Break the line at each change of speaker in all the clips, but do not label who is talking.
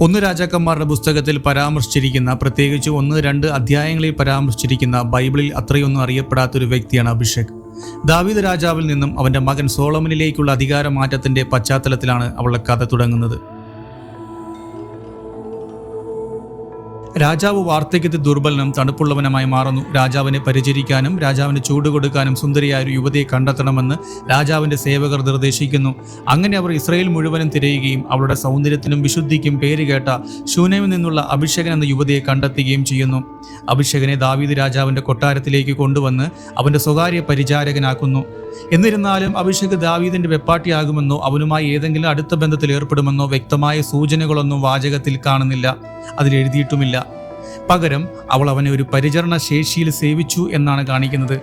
ഒന്ന് രാജാക്കന്മാരുടെ പുസ്തകത്തിൽ പരാമർശിച്ചിരിക്കുന്ന പ്രത്യേകിച്ച് ഒന്ന് രണ്ട് അധ്യായങ്ങളിൽ പരാമർശിച്ചിരിക്കുന്ന ബൈബിളിൽ അത്രയൊന്നും അറിയപ്പെടാത്ത ഒരു വ്യക്തിയാണ് അഭിഷേക്. ദാവീദ് രാജാവിൽ നിന്നും അവന്റെ മകൻ സോളമനിലേക്കുള്ള അധികാരമാറ്റത്തിന്റെ പശ്ചാത്തലത്തിലാണ് അവളുടെ കഥ തുടങ്ങുന്നത്. രാജാവ് വാർദ്ധക്യത്തിൽ ദുർബലനും തണുപ്പുള്ളവനുമായി മാറുന്നു. രാജാവിനെ പരിചരിക്കാനും രാജാവിന് ചൂട് കൊടുക്കാനും സുന്ദരിയായ ഒരു യുവതിയെ കണ്ടെത്തണമെന്ന് രാജാവിന്റെ സേവകർ നിർദ്ദേശിക്കുന്നു. അങ്ങനെ അവർ ഇസ്രയേൽ മുഴുവനും തിരയുകയും അവളുടെ സൗന്ദര്യത്തിനും വിശുദ്ധിക്കും പേരുകേട്ട ശൂനയിൽ നിന്നുള്ള അഭിഷേകൻ എന്ന യുവതിയെ കണ്ടെത്തുകയും ചെയ്യുന്നു. അഭിഷേകനെ ദാവീദ് രാജാവിന്റെ കൊട്ടാരത്തിലേക്ക് കൊണ്ടുവന്ന് അവന്റെ സ്വകാര്യ പരിചാരകനാക്കുന്നു. എന്നിരുന്നാലും അഭിഷേക് ദാവീദിന്റെ വെപ്പാട്ടിയാകുമെന്നോ അവനുമായി ഏതെങ്കിലും അടുത്ത ബന്ധത്തിൽ ഏർപ്പെടുമെന്നോ വ്യക്തമായ സൂചനകളൊന്നും വാചകത്തിൽ കാണുന്നില്ല. അതിൽ എഴുതിയിട്ടുമില്ല. പകരം അവൾ അവനെ ഒരു പരിചരണ ശേഷിയിൽ സേവിച്ചു എന്നാണ് കാണിക്കുന്നത്.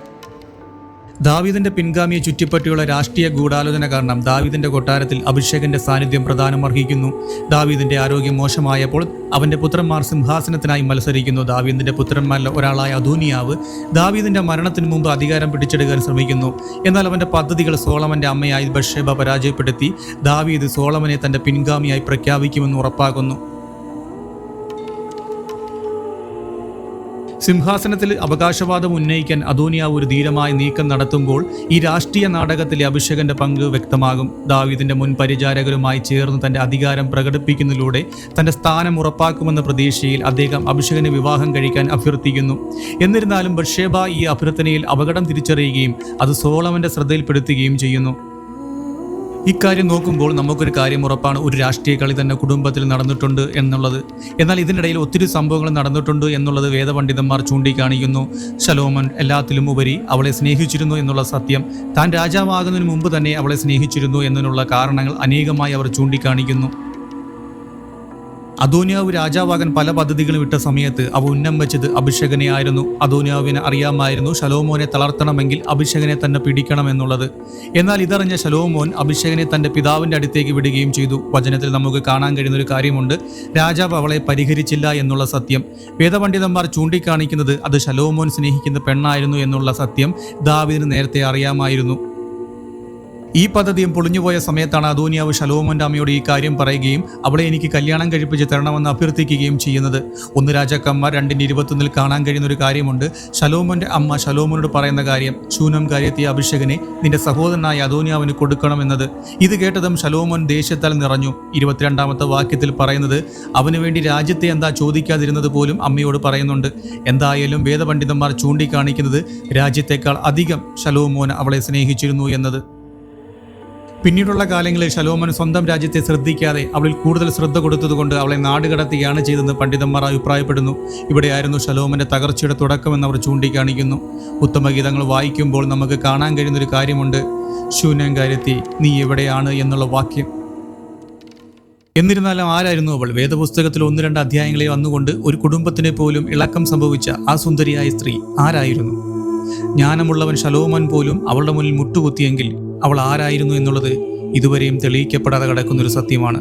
ദാവീദിന്റെ പിൻഗാമിയെ ചുറ്റിപ്പറ്റിയുള്ള രാഷ്ട്രീയ ഗൂഢാലോചന കാരണം ദാവീദിന്റെ കൊട്ടാരത്തിൽ അഭിഷേകന്റെ സാന്നിധ്യം പ്രധാനം അർഹിക്കുന്നു. ദാവീദിന്റെ ആരോഗ്യം മോശമായപ്പോൾ അവന്റെ പുത്രന്മാർ സിംഹാസനത്തിനായി മത്സരിക്കുന്നു. ദാവീദിന്റെ പുത്രന്മാരിൽ ഒരാളായ അധൂനിയാവ് ദാവീദിന്റെ മരണത്തിന് മുമ്പ് അധികാരം പിടിച്ചെടുക്കാൻ ശ്രമിക്കുന്നു. എന്നാൽ അവന്റെ പദ്ധതികൾ സോളമന്റെ അമ്മയായി ബഷേബ പരാജയപ്പെടുത്തി. ദാവീദ് സോളമനെ തന്റെ പിൻഗാമിയായി പ്രഖ്യാപിക്കുമെന്ന് ഉറപ്പാക്കുന്നു. സിംഹാസനത്തിൽ അവകാശവാദം ഉന്നയിക്കാൻ അദോനിയാവ് ഒരു ധീരമായ നീക്കം നടത്തുമ്പോൾ ഈ രാഷ്ട്രീയ നാടകത്തിലെ അഭിഷേകന്റെ പങ്ക് വ്യക്തമാകും. ദാവീദിന്റെ മുൻ പരിചാരകരുമായി ചേർന്ന് തന്റെ അധികാരം പ്രകടിപ്പിക്കുന്നതിലൂടെ തന്റെ സ്ഥാനം ഉറപ്പാക്കുമെന്ന പ്രതീക്ഷയിൽ അദ്ദേഹം അഭിഷേകനെ വിവാഹം കഴിക്കാൻ അഭ്യർത്ഥിക്കുന്നു. എന്നിരുന്നാലും ബഷേബ ഈ അഭ്യർത്ഥനയിൽ അപകടം തിരിച്ചറിയുകയും അത് സോളമന്റെ ശ്രദ്ധയിൽപ്പെടുത്തുകയും ചെയ്യുന്നു. ഇക്കാര്യം നോക്കുമ്പോൾ നമുക്കൊരു കാര്യം ഉറപ്പാണ്. ഒരു രാഷ്ട്രീയ കളി തന്നെ കുടുംബത്തിൽ നടന്നിട്ടുണ്ട് എന്നുള്ളത്. എന്നാൽ ഇതിനിടയിൽ ഒത്തിരി സംഭവങ്ങൾ നടന്നിട്ടുണ്ട് എന്നുള്ളത് വേദപണ്ഡിതന്മാർ ചൂണ്ടിക്കാണിക്കുന്നു. ശലോമൻ എല്ലാത്തിലും ഉപരി അവളെ സ്നേഹിച്ചിരുന്നു എന്നുള്ള സത്യം താൻ രാജാവാകുന്നതിന് മുമ്പ് തന്നെ അവളെ സ്നേഹിച്ചിരുന്നു എന്നതിനുള്ള കാരണങ്ങൾ അനേകമായി അവർ ചൂണ്ടിക്കാണിക്കുന്നു. അദോനിയാവ് രാജാവാകാൻ പല പദ്ധതികളും ഇട്ട സമയത്ത് അവ ഉന്നം വെച്ചത് അഭിഷേകനെ ആയിരുന്നു അദോനിയാവിന് അറിയാമായിരുന്നു ശലോമോനെ തളർത്തണമെങ്കിൽ അഭിഷേകനെ തന്നെ പിടിക്കണം എന്നുള്ളത്. എന്നാൽ ഇതറിഞ്ഞ ശലോമോൻ അഭിഷേകനെ തന്റെ പിതാവിന്റെ അടുത്തേക്ക് വിടുകയും ചെയ്തു. വചനത്തിൽ നമുക്ക് കാണാൻ കഴിയുന്ന ഒരു കാര്യമുണ്ട്. രാജാവ് അവളെ പരിഹരിച്ചില്ല എന്നുള്ള സത്യം. വേദപണ്ഡിതന്മാർ ചൂണ്ടിക്കാണിക്കുന്നത് അത് ശലോമോൻ സ്നേഹിക്കുന്ന പെണ്ണായിരുന്നു എന്നുള്ള സത്യം ദാവിദിന് നേരത്തെ അറിയാമായിരുന്നു. ഈ പദ്ധതിയും പൊളിഞ്ഞുപോയ സമയത്താണ് അദോനിയാവ് ശലോമന്റെ അമ്മയോട് ഈ കാര്യം പറയുകയും അവളെ എനിക്ക് കല്യാണം കഴിപ്പിച്ച് തരണമെന്ന് അഭ്യർത്ഥിക്കുകയും ചെയ്യുന്നത്. ഒന്ന് രാജാക്കന്മാർ രണ്ടിന് ഇരുപത്തൊന്നിൽ കാണാൻ കഴിയുന്ന ഒരു കാര്യമുണ്ട്. ശലോമന്റെ അമ്മ ശലോമോനോട് പറയുന്ന കാര്യം ശൂനം കാര്യത്തിയ അഭിഷേകനെ നിന്റെ സഹോദരനായ അദോനിയാവിന് കൊടുക്കണമെന്നത്. ഇത് കേട്ടതും ശലോമോൻ ദേഷ്യത്താൽ നിറഞ്ഞു. ഇരുപത്തിരണ്ടാമത്തെ വാക്യത്തിൽ പറയുന്നത് അവന് വേണ്ടി രാജ്യത്തെ എന്താ ചോദിക്കാതിരുന്നത് പോലും അമ്മയോട് പറയുന്നുണ്ട്. എന്തായാലും വേദപണ്ഡിതന്മാർ ചൂണ്ടിക്കാണിക്കുന്നത് രാജ്യത്തെക്കാൾ അധികം ശലോമോൻ അവളെ സ്നേഹിച്ചിരുന്നു എന്നത്. പിന്നീടുള്ള കാലങ്ങളിൽ ശലോമൻ സ്വന്തം രാജ്യത്തെ ശ്രദ്ധിക്കാതെ അവളിൽ കൂടുതൽ ശ്രദ്ധ കൊടുത്തതുകൊണ്ട് അവളെ നാടുകടത്തുകയാണ് ചെയ്തെന്ന് പണ്ഡിതന്മാർ അഭിപ്രായപ്പെടുന്നു. ഇവിടെയായിരുന്നു ശലോമന്റെ തകർച്ചയുടെ തുടക്കമെന്ന് അവർ ചൂണ്ടിക്കാണിക്കുന്നു. ഉത്തമഗീതങ്ങൾ വായിക്കുമ്പോൾ നമുക്ക് കാണാൻ കഴിയുന്ന ഒരു കാര്യമുണ്ട്. ശൂന്യം കാര്യത്തി നീ എവിടെയാണ് എന്നുള്ള വാക്യം. എന്നിരുന്നാലും ആരായിരുന്നു അവൾ? വേദപുസ്തകത്തിൽ ഒന്ന് രണ്ട് അധ്യായങ്ങളെ വന്നുകൊണ്ട് ഒരു കുടുംബത്തിനെ പോലും ഇളക്കം സംഭവിച്ച ആ സുന്ദരിയായ സ്ത്രീ ആരായിരുന്നു? ജ്ഞാനമുള്ളവൻ ശലോമൻ പോലും അവളുടെ മുന്നിൽ മുട്ടുകുത്തിയെങ്കിൽ അവൾ ആരായിരുന്നു എന്നുള്ളത് ഇതുവരെയും തെളിയിക്കപ്പെടാതെ കിടക്കുന്നൊരു സത്യമാണ്.